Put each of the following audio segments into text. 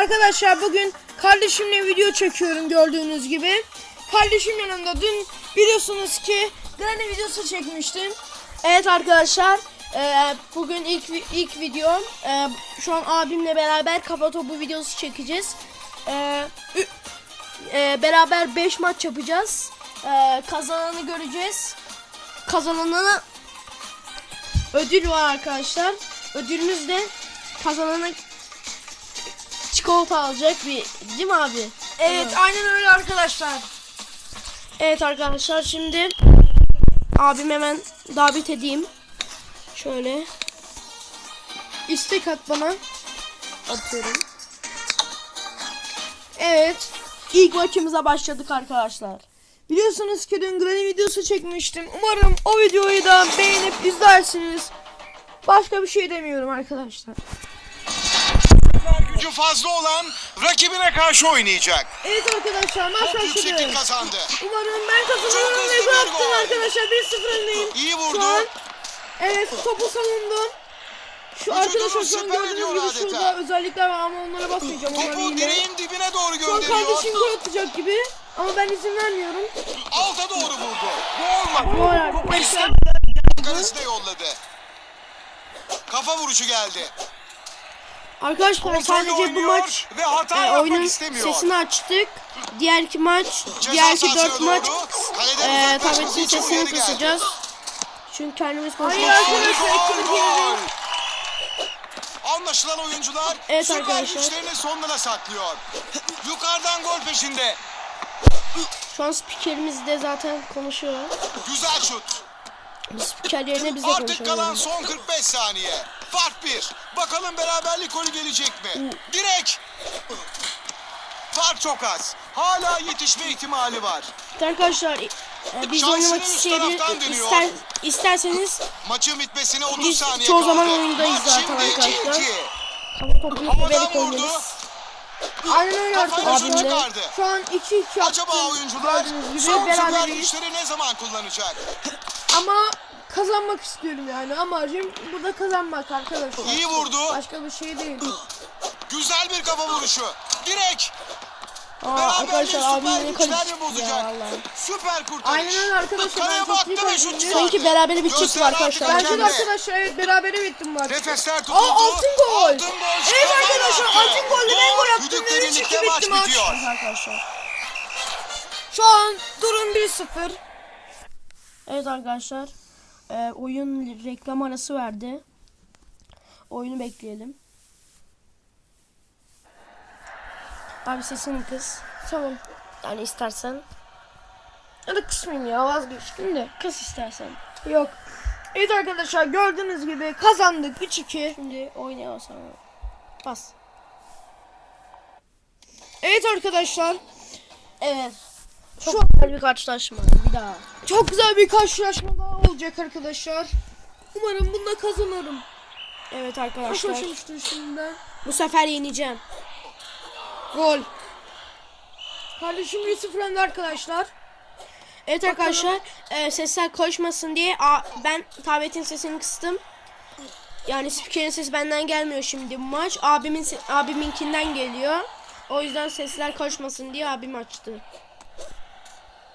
Arkadaşlar bugün kardeşimle video çekiyorum gördüğünüz gibi. Kardeşim yanımda dün biliyorsunuz ki Granny videosu çekmiştim. Evet arkadaşlar e, bugün ilk ilk video. E, şu an abimle beraber kafa topu videosu çekeceğiz. E, e, beraber 5 maç yapacağız. E, kazananı göreceğiz. Kazananı ödül var arkadaşlar. Ödülümüz de kazanana çikolata alacak bir değil mi abi? Evet aynen öyle arkadaşlar. Evet arkadaşlar şimdi abim hemen davet edeyim. Şöyle. İstek at bana. Atıyorum. Evet. İlk maçımıza başladık arkadaşlar. Biliyorsunuz ki dün Granny videosu çekmiştim. Umarım o videoyu da beğenip izlersiniz. Başka bir şey demiyorum arkadaşlar. Gücü fazla olan rakibine karşı oynayacak. Evet arkadaşlar maç Top yükseklik başladı. kazandı. Umarım ben kazanırım ve gol attım arkadaşlar. 1-0 öndeyim. İyi Şu vurdu. an evet topu savundum. Şu arkadaşlar şu an gördüğünüz gibi adeta. şurada özellikler var ama onlara basmayacağım. Topu direğin dibine doğru Şu gönderiyor. kardeşim gol atacak gibi ama ben izin vermiyorum. Alta doğru vurdu. Bu olmadı. Gol arkadaşlar. istemeden kalesine yolladı. Kafa vuruşu geldi. Arkadaşlar sadece bu maç ve hata e, oyunun istemiyor. sesini açtık. Diğer iki maç, Ceza diğer iki dört maç e, tabletin sesini kısacağız. Çünkü kendimiz yenildik. Anlaşılan oyuncular Evet süper arkadaşlar. güçlerini sonuna saklıyor. Yukarıdan gol peşinde. Şu an spikerimiz de zaten konuşuyor. Güzel şut. Spiker yerine biz de Artık kalan son 45 saniye. Fark bir. Bakalım beraberlik golü gelecek mi? Direk. Fark çok az. Hala yetişme ihtimali var. Arkadaşlar e, biz Şansını oynamak isteyebilir dönüyor. ister, isterseniz Maçın bitmesine 30 Biz saniye çoğu kaldı. zaman oyundayız Maç zaten şimdi arkadaşlar. 2-2. kafa topunu vurdu. oynarız. Aynen öyle şut çıkardı. Şu an 2-2 yaptım. Acaba oyuncular son süper güçleri ne zaman kullanacak? Ama kazanmak istiyorum yani. Amacım burada kazanmak arkadaşlar. İyi vurdu. Başka bir şey değil. Güzel bir kafa vuruşu. Direk. Aa, arkadaşlar abim süper beni güçler mi karıştırdı ya vallahi. Süper kurtarış. Aynen öyle arkadaşlar. Kaleye baktı ve şut çıkardı. Sanki berabere bitecek artık arkadaşlar. Bence de arkadaşlar evet berabere bitti maç. Nefesler tutuldu. Aa altın gol. Altın gol. Evet arkadaşlar altın golle ben gol attım ve 3-2 birlikte maç bitti maç. arkadaşlar. Şu an durum 1-0. Evet arkadaşlar. Ee, oyun reklam arası verdi. Oyunu bekleyelim. Abi sesini kıs. Tamam. Yani istersen. Ya da kısmayayım ya vazgeçtim de. Kıs istersen. Yok. Evet arkadaşlar gördüğünüz gibi kazandık 3-2. Şimdi oynayalım sana. Bas. Evet arkadaşlar. Evet. Çok güzel bir karşılaşma. Daha. Çok güzel bir karşılaşma daha olacak arkadaşlar. Umarım bunda kazanırım. Evet arkadaşlar. Koşmuştur şimdiden. Bu sefer yeneceğim. Gol. Kardeşim 1-0 önde arkadaşlar. Evet arkadaşlar e, sesler koşmasın diye a, ben tabletin sesini kıstım. Yani spikerin sesi benden gelmiyor şimdi bu maç. Abimin abiminkinden geliyor. O yüzden sesler koşmasın diye abim açtı.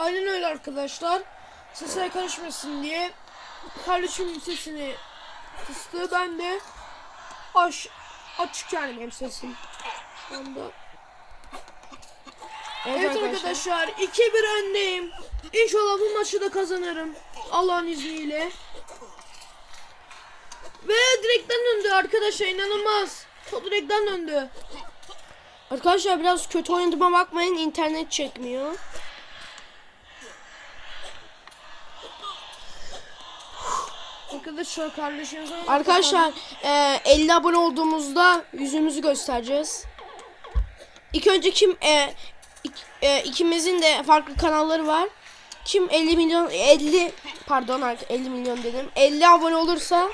Aynen öyle arkadaşlar. Sesler karışmasın diye kardeşimin sesini kıstı. Ben de aş açık yani benim sesim. Şu anda. Evet, arkadaşlar 2-1 öndeyim. İnşallah bu maçı da kazanırım. Allah'ın izniyle. Ve direkten döndü arkadaşlar inanılmaz. Top direkten döndü. Arkadaşlar biraz kötü oynadığıma bakmayın internet çekmiyor. Arkadaşlar kardeşimize Arkadaşlar e, 50 abone olduğumuzda yüzümüzü göstereceğiz. İlk önce kim e, ik- e, ikimizin de farklı kanalları var. Kim 50 milyon 50 pardon artık 50 milyon dedim. 50 abone olursa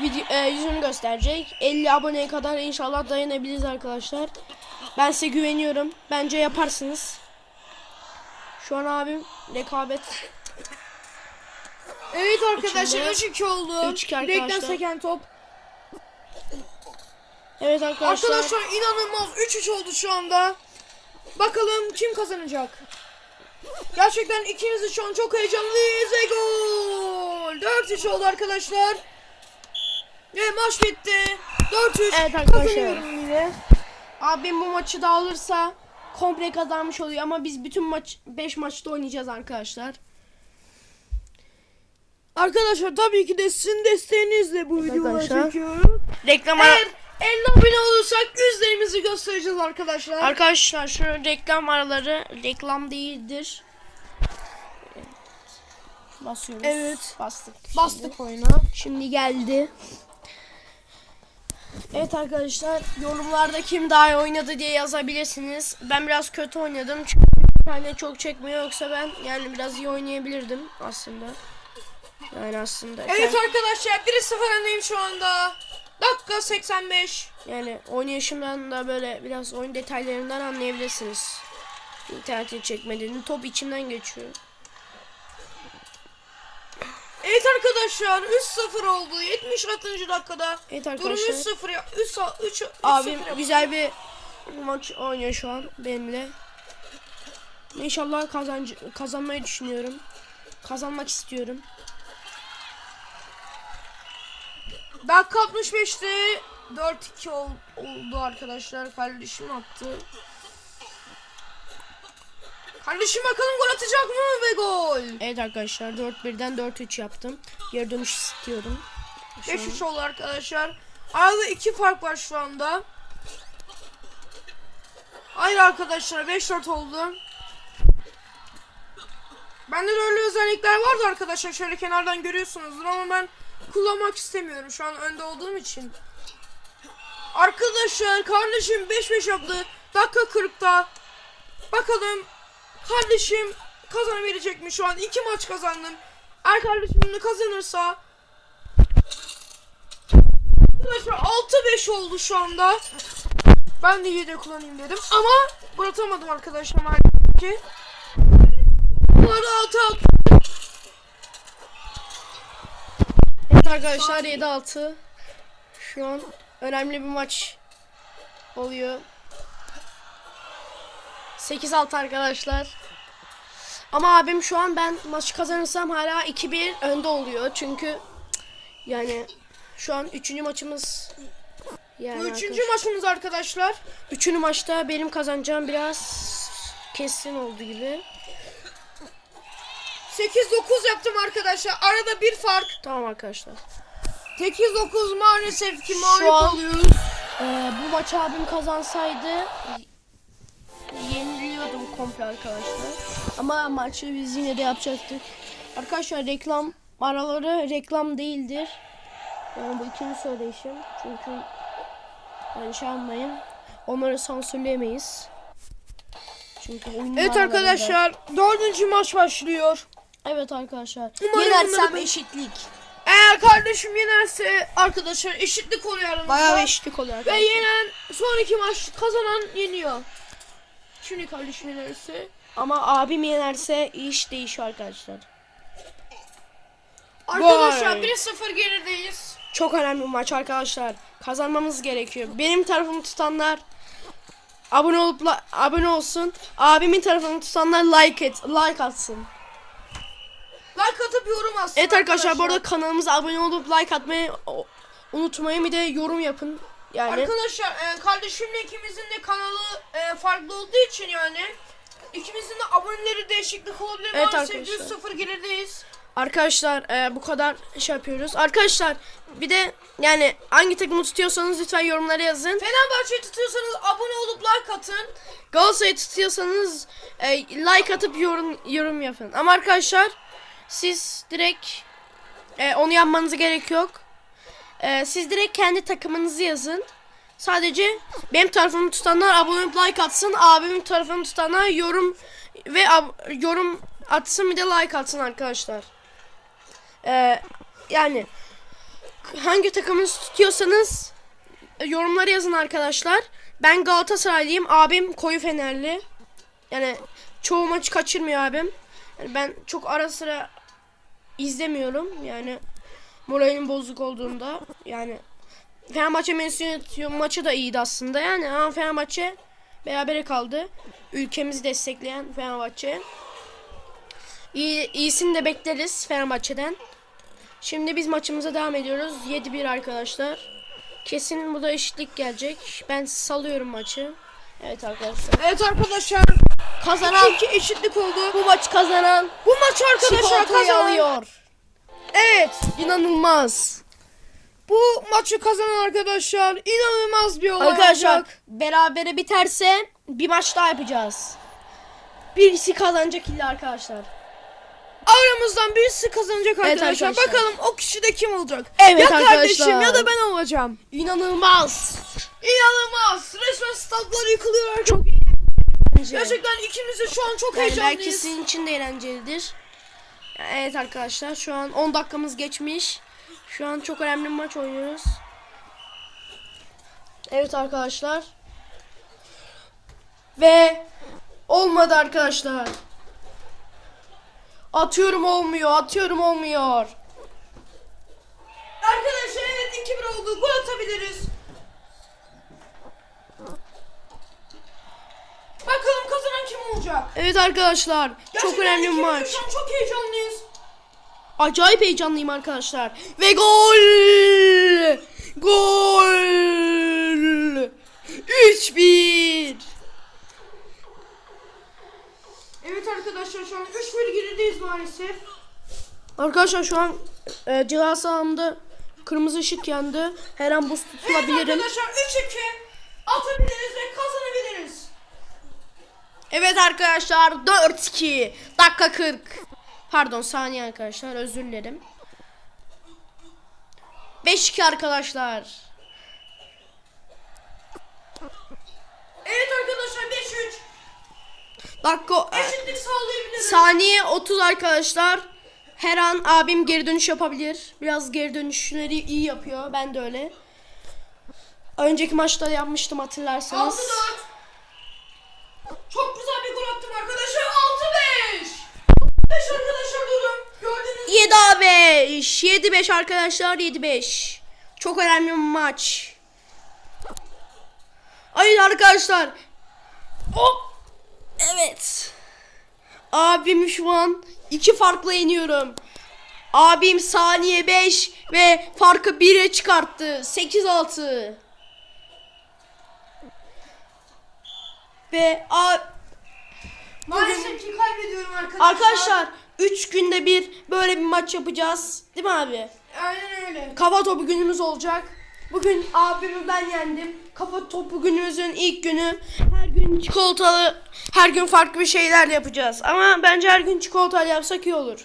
video, e, yüzünü gösterecek. 50 aboneye kadar inşallah dayanabiliriz arkadaşlar. Ben size güveniyorum. Bence yaparsınız. Şu an abim rekabet Evet arkadaşlar İçinde 3-2 oldu. 3-2 Direkten seken top. Evet arkadaşlar. Arkadaşlar inanılmaz 3-3 oldu şu anda. Bakalım kim kazanacak? Gerçekten ikimiz de şu an çok heyecanlıyız ve gol. 4-3 oldu arkadaşlar. Ve maç bitti. 4-3 Evet arkadaşlar. kazanıyorum yine. Abim bu maçı da alırsa komple kazanmış oluyor ama biz bütün maç 5 maçta oynayacağız arkadaşlar. Arkadaşlar tabii ki de sizin desteğinizle bu videoları Arkadaşlar. çekiyoruz. Reklam Eğer 50 abone olursak yüzlerimizi göstereceğiz arkadaşlar. Arkadaşlar şu reklam araları reklam değildir. Evet. Basıyoruz. Evet. Bastık. Bastık oyuna. Şimdi geldi. Evet arkadaşlar yorumlarda kim daha iyi oynadı diye yazabilirsiniz. Ben biraz kötü oynadım çünkü bir tane çok çekmiyor yoksa ben yani biraz iyi oynayabilirdim aslında. Yani aslında. Evet Kend- arkadaşlar 1-0 öndeyim şu anda. Dakika 85. Yani oynayışımdan da böyle biraz oyun detaylarından anlayabilirsiniz. İnternetin çekmediğini top içinden geçiyor. Evet arkadaşlar 3-0 oldu 76. dakikada. Evet Durum arkadaşlar. 3-0 ya. 3 3 Abim güzel bir maç oynuyor şu an benimle. İnşallah kazancı, kazanmayı düşünüyorum. Kazanmak istiyorum. Dakika 65'te 4-2 ol- oldu arkadaşlar. Kardeşim attı. Kardeşim bakalım gol atacak mı ve gol. Evet arkadaşlar 4-1'den 4-3 yaptım. Geri dönüş istiyorum. Şu an. 5-3 oldu arkadaşlar. Arada 2 fark var şu anda. Hayır arkadaşlar 5-4 oldu. Bende de öyle özellikler vardı arkadaşlar. Şöyle kenardan görüyorsunuzdur ama ben kullanmak istemiyorum şu an önde olduğum için. Arkadaşlar kardeşim 5-5 yaptı. Dakika 40'ta. Bakalım kardeşim kazanabilecek mi şu an? 2 maç kazandım. Eğer kardeşim bunu kazanırsa Arkadaşlar 6-5 oldu şu anda. Ben de yedek kullanayım dedim ama bırakamadım arkadaşlar maalesef ki. Bunları 6 6 Evet arkadaşlar 7-6. Şu an önemli bir maç oluyor. 8-6 arkadaşlar. Ama abim şu an ben maçı kazanırsam hala 2-1 önde oluyor. Çünkü yani şu an 3. maçımız yani Bu üçüncü arkadaş- maçımız arkadaşlar. Üçüncü maçta benim kazanacağım biraz kesin oldu gibi. 8-9 yaptım arkadaşlar. Arada bir fark. Tamam arkadaşlar. 8-9 maalesef ki mağlup an- oluyoruz. Ee, bu maçı abim kazansaydı yeniliyordum komple arkadaşlar. Ama maçı biz yine de yapacaktık. Arkadaşlar reklam araları reklam değildir. Yani bu ikinci söyleyişim. Çünkü yani şey almayın. Onları sansürleyemeyiz. Çünkü Evet arkadaşlar dördüncü maç başlıyor. Evet arkadaşlar. Umarım Yenersem bunları eşitlik. Eğer kardeşim yenerse arkadaşlar eşitlik oluyor aramızda. Bayağı eşitlik oluyor Ve arkadaşlar. yenen son iki maç kazanan yeniyor. Şimdi kardeşim yenerse. Ama abim yenerse iş değişiyor arkadaşlar. Arkadaşlar Vay. 1-0 gerideyiz. Çok önemli bir maç arkadaşlar. Kazanmamız gerekiyor. Benim tarafımı tutanlar abone olup la- abone olsun. Abimin tarafını tutanlar like et, like atsın. Like atıp yorum atsın Evet arkadaşlar bu arada kanalımıza abone olup like atmayı unutmayın. Bir de yorum yapın. Yani Arkadaşlar e, kardeşimle ikimizin de kanalı e, farklı olduğu için yani ikimizin de aboneleri değişiklik olabilir. Evet Maalesef arkadaşlar. 100-0 gerideyiz. arkadaşlar e, bu kadar şey yapıyoruz. Arkadaşlar bir de yani hangi takımı tutuyorsanız lütfen yorumlara yazın. Fenerbahçe'yi tutuyorsanız abone olup like atın. Galatasaray'ı tutuyorsanız e, like atıp yorum yorum yapın. Ama arkadaşlar siz direkt e, onu yapmanız gerek yok. E, siz direkt kendi takımınızı yazın. Sadece benim tarafımı tutanlar abone olup like atsın. Abimin tarafını tutanlar yorum ve yorum atsın bir de like atsın arkadaşlar. E, yani hangi takımınızı tutuyorsanız e, yorumlara yazın arkadaşlar. Ben Galatasaraylıyım. Abim koyu fenerli. Yani çoğu maçı kaçırmıyor abim. Yani ben çok ara sıra izlemiyorum. Yani moralim bozuk olduğunda yani Fenerbahçe Manchester maçı da iyiydi aslında yani ama Fenerbahçe berabere kaldı. Ülkemizi destekleyen Fenerbahçe. İyi, iyisini de bekleriz Fenerbahçe'den. Şimdi biz maçımıza devam ediyoruz. 7-1 arkadaşlar. Kesin bu da eşitlik gelecek. Ben salıyorum maçı. Evet arkadaşlar. Evet arkadaşlar Kazanan 2 eşitlik oldu. bu maç kazanan Bu maç arkadaşlar kazanan. alıyor. Evet. İnanılmaz. Bu maçı kazanan arkadaşlar inanılmaz bir olay Arkadaşlar olacak. berabere biterse bir maç daha yapacağız. Birisi kazanacak illa arkadaşlar. Aramızdan birisi kazanacak Evet arkadaşlar. arkadaşlar. Bakalım o kişi de kim olacak? Evet ya arkadaşlar. kardeşim ya da ben olacağım. İnanılmaz. İnanılmaz. Resmen statlar yıkılıyor. Çok Gerçekten ikimiz de şu an çok Yani heyecanlıyız. belki sizin için de eğlencelidir. Evet arkadaşlar şu an 10 dakikamız geçmiş. Şu an çok önemli bir maç oynuyoruz. Evet arkadaşlar. Ve olmadı arkadaşlar. Atıyorum olmuyor, atıyorum olmuyor. Arkadaşlar evet 2-1 oldu. Gol atabiliriz. Bakalım kazanan kim olacak? Evet arkadaşlar, çok Gerçekten önemli bir maç. Şu an çok heyecanlıyız. Acayip heyecanlıyım arkadaşlar. Ve gol! Gol! 3-1. Evet arkadaşlar şu an 3-1 gerideyiz maalesef. Arkadaşlar şu an e, ceza sahamda kırmızı ışık yandı. Her an buz Evet tutulabilirim. arkadaşlar 3-2 atabiliriz ve kazanabiliriz. Evet arkadaşlar 4-2. Dakika 40. Pardon saniye arkadaşlar özür dilerim. 5-2 arkadaşlar. Evet arkadaşlar 5-3 Dakika Saniye 30 arkadaşlar. Her an abim geri dönüş yapabilir. Biraz geri dönüşleri iyi yapıyor. Ben de öyle. Önceki maçta yapmıştım hatırlarsanız. 6-4 Çok güzel bir gol attım arkadaşlar 6-5 5 arkadaşlar durum gördünüz 7 5 7 5 arkadaşlar 7 5. Çok önemli bir maç. Hayır arkadaşlar. Hop. Evet. Abim şu an iki farkla yeniyorum. Abim saniye 5 ve farkı 1'e çıkarttı. 8-6. Ve a Maalesef ki kaybediyorum arkadaşlar arkadaşlar 3 günde bir böyle bir maç yapacağız. Değil mi abi? Aynen öyle Kafa topu günümüz olacak. Bugün abimi ben yendim. Kafa topu günümüzün ilk günü. Her gün çikolatalı, her gün farklı bir şeyler yapacağız. Ama bence her gün çikolatalı yapsak iyi olur.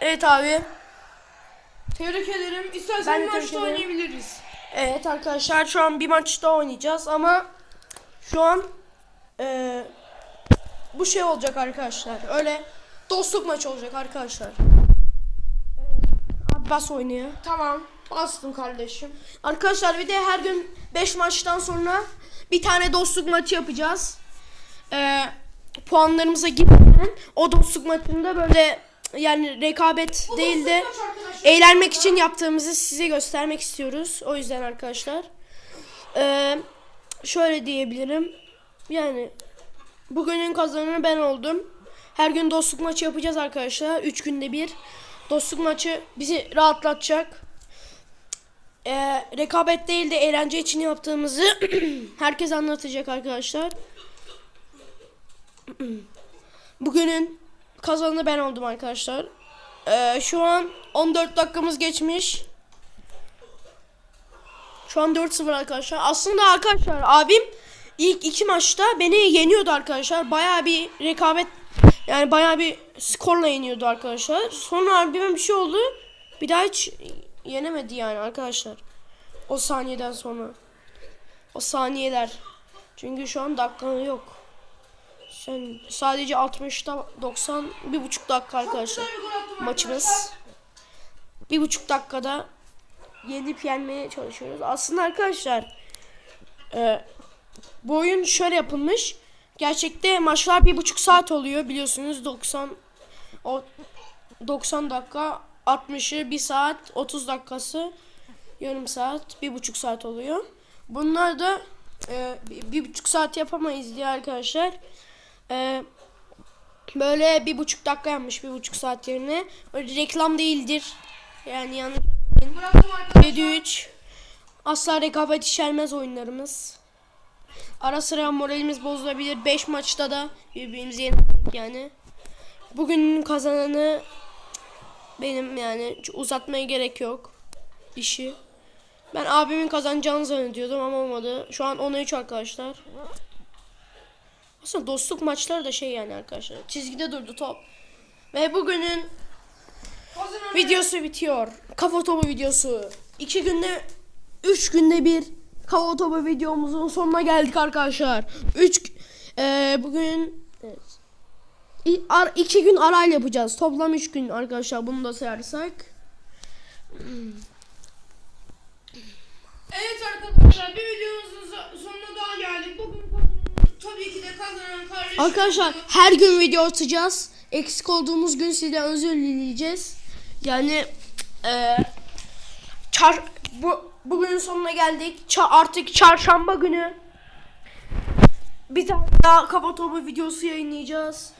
Evet abi. Tebrik ederim Ben İstersen tebrik maçta oynayabiliriz Evet arkadaşlar şu an bir maçta oynayacağız ama şu an eee, bu şey olacak arkadaşlar. Öyle dostluk maçı olacak arkadaşlar. Evet, abi bas oynaya. Tamam bastım kardeşim Arkadaşlar bir de her gün 5 maçtan sonra bir tane dostluk maçı yapacağız. Ee, puanlarımıza girmeden o dostluk maçında böyle yani rekabet değil de eğlenmek için yaptığımızı size göstermek istiyoruz. O yüzden arkadaşlar. Ee, şöyle diyebilirim. Yani bugünün kazananı ben oldum. Her gün dostluk maçı yapacağız arkadaşlar. 3 günde bir. Dostluk maçı bizi rahatlatacak e, rekabet değil de eğlence için yaptığımızı herkes anlatacak arkadaşlar. Bugünün kazananı ben oldum arkadaşlar. E, şu an 14 dakikamız geçmiş. Şu an 4-0 arkadaşlar. Aslında arkadaşlar abim ilk iki maçta beni yeniyordu arkadaşlar. Bayağı bir rekabet yani bayağı bir skorla yeniyordu arkadaşlar. Sonra abime bir şey oldu. Bir daha hiç yenemedi yani arkadaşlar. O saniyeden sonra. O saniyeler. Çünkü şu an dakika yok. Sen sadece 60'ta 90 bir buçuk dakika arkadaşlar. Maçımız. Bir buçuk dakikada yenip yenmeye çalışıyoruz. Aslında arkadaşlar e, bu oyun şöyle yapılmış. Gerçekte maçlar bir buçuk saat oluyor biliyorsunuz 90 o 90 dakika 60'ı 1 saat 30 dakikası yarım saat, bir buçuk saat oluyor. Bunlar da e, bir, buçuk saat yapamayız diye arkadaşlar. E, böyle bir buçuk dakika yapmış bir buçuk saat yerine. Öyle reklam değildir. Yani yanlış anlamayın. Bıraktım arkadaşlar. 7-3 Asla rekabet içermez oyunlarımız. Ara sıra moralimiz bozulabilir. 5 maçta da birbirimizi yenildik yani. Bugünün kazananı benim yani uzatmaya gerek yok işi. Ben abimin kazanacağını zannediyordum ama olmadı. Şu an 10'a 3 arkadaşlar. Aslında dostluk maçları da şey yani arkadaşlar. Çizgide durdu top. Ve bugünün Videosu bitiyor. Kafa topu videosu. İki günde, üç günde bir kafa topu videomuzun sonuna geldik arkadaşlar. Üç, eee, bugün evet. İki gün arayla yapacağız. Toplam üç gün arkadaşlar bunu da sayarsak. Evet arkadaşlar bir videomuzun so- sonuna daha geldik. Bugün tabii ki de kazanan kardeşim. Arkadaşlar her gün video atacağız. Eksik olduğumuz gün sizden özür dileyeceğiz. Yani eee çar bu bugünün sonuna geldik. Ça- artık çarşamba günü bir tane daha kafa topu videosu yayınlayacağız.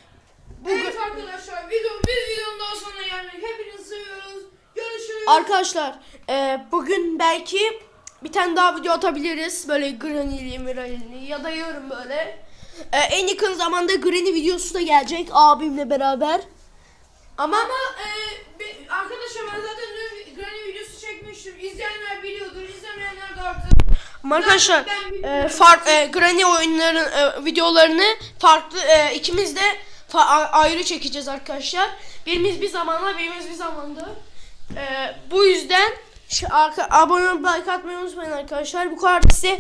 Evet arkadaşlar video, bir videonun daha sonuna geldik. Hepinizi seviyoruz. Görüşürüz. Arkadaşlar eee, bugün belki bir tane daha video atabiliriz. Böyle Granny'li, Miral'li ya da yarın böyle. Eee, en yakın zamanda Granny videosu da gelecek abimle beraber. Ama Ama e, arkadaşlar ben zaten dün Granny videosu çekmiştim. İzleyenler biliyordur. İzlemeyenler de artık. Arkadaşlar ben e, fark e, Granny oyunların e, videolarını farklı e, ikimiz de ayrı çekeceğiz arkadaşlar. Birimiz bir zamanla birimiz bir zamanda. E, bu yüzden şu arka, abone olup like atmayı unutmayın arkadaşlar. Bu kadar size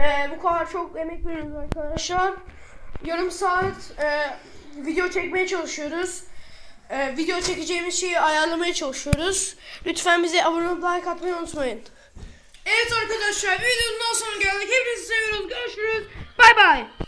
e, bu kadar çok emek veriyoruz arkadaşlar. Yarım saat e, video çekmeye çalışıyoruz. E, video çekeceğimiz şeyi ayarlamaya çalışıyoruz. Lütfen bize abone olup like atmayı unutmayın. Evet arkadaşlar videonun sonuna geldik. Hepinizi seviyoruz. Görüşürüz. Bay bay.